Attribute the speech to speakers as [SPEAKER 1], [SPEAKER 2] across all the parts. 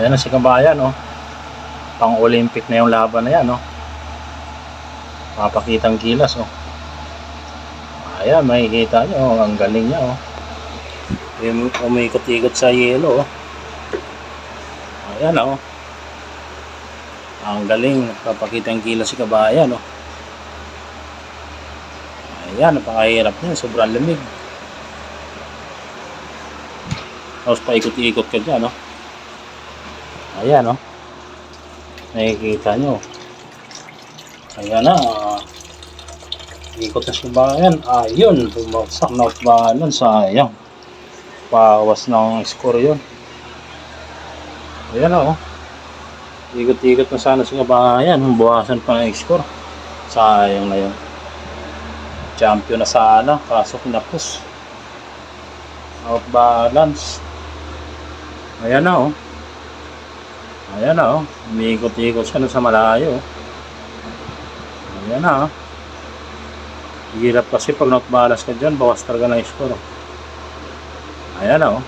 [SPEAKER 1] Ayan na si kabayan, oh. Pang Olympic na yung laban na yan, oh. Papakitang kilas, oh. Ayan, makikita nyo, oh. Ang galing niya, oh. Yung umikot-ikot sa yelo, oh. Ayan, oh. Ang galing, papakitang kilas si kabayan, oh. Ayan, napakahirap niya, sobrang lamig. Tapos paikot-ikot ka dyan, no? Ayan, no? Nakikita nyo. Ayan na. ah. Ikot na siya ba yan? Ayun, bumagsak na balance. Sayang. Pawas ng score yun. Ayan oh. Ikot-ikot na sana sa kabayan. Buwasan pa ng score. Sayang na yun. Champion na sana. Kaso kinapos. Out balance. Ayan na oh. Ayan na oh. Umiikot-ikot siya sa malayo. Ayan na oh. Hirap kasi pag not balance ka dyan, bawas talaga ng score. Ayan na oh.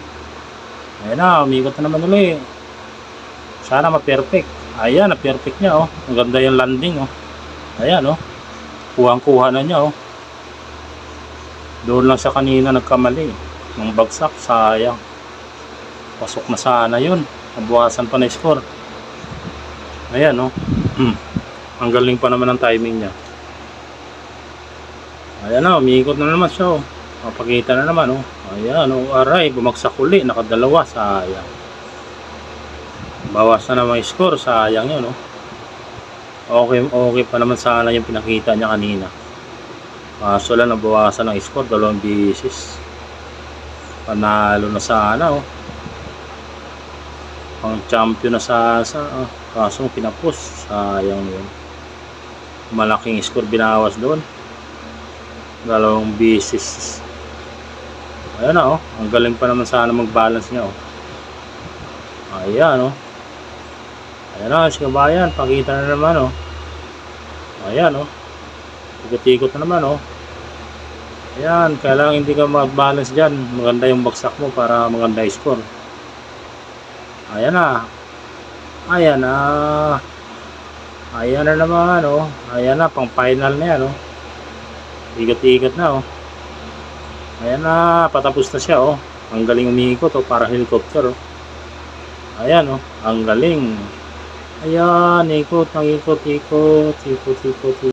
[SPEAKER 1] Ayan na, umikot na naman ulit. Sana ma-perfect. Ayan, na-perfect niya oh. Ang ganda yung landing oh. Ayan oh. Kuhang-kuha na niya oh. Doon lang siya kanina nagkamali. Nung bagsak, sayang. Pasok na sana yun. Nabuwasan pa na score. Ayan, no? Hmm. Ang galing pa naman ng timing niya. Ayan na, umiikot na naman siya, oh. Mapakita na naman, oh. Ayan, oh. Aray, bumagsak uli. Nakadalawa, sayang. Bawas na naman score, sayang yun, oh. Okay, okay pa naman sana yung pinakita niya kanina. Kaso lang nabawasan ng score, dalawang bisis. Panalo na sana, oh. Pang champion na sa sa ah. kaso pinapos sayang yun. Malaking score binawas doon. Dalawang bisis ayan na oh. Ang galing pa naman sana mag balance niya oh. Ayan oh. Ayan na si kabayan. Pakita na naman oh. Ayan oh. Ikot-ikot na naman oh. Ayan kailangan hindi ka mag balance dyan. Maganda yung bagsak mo para maganda yung score Ayan na. Ayan na. Ayan na naman, oh. Ayan na, pang final na yan, oh. Igot-igot na, oh. Ayan na, patapos na siya, oh. Ang galing umiikot, oh, para helicopter, oh. Ayan, oh. Ang galing. Ayan, ikot, nang ikot, ikot, ikot, ikot, ikot.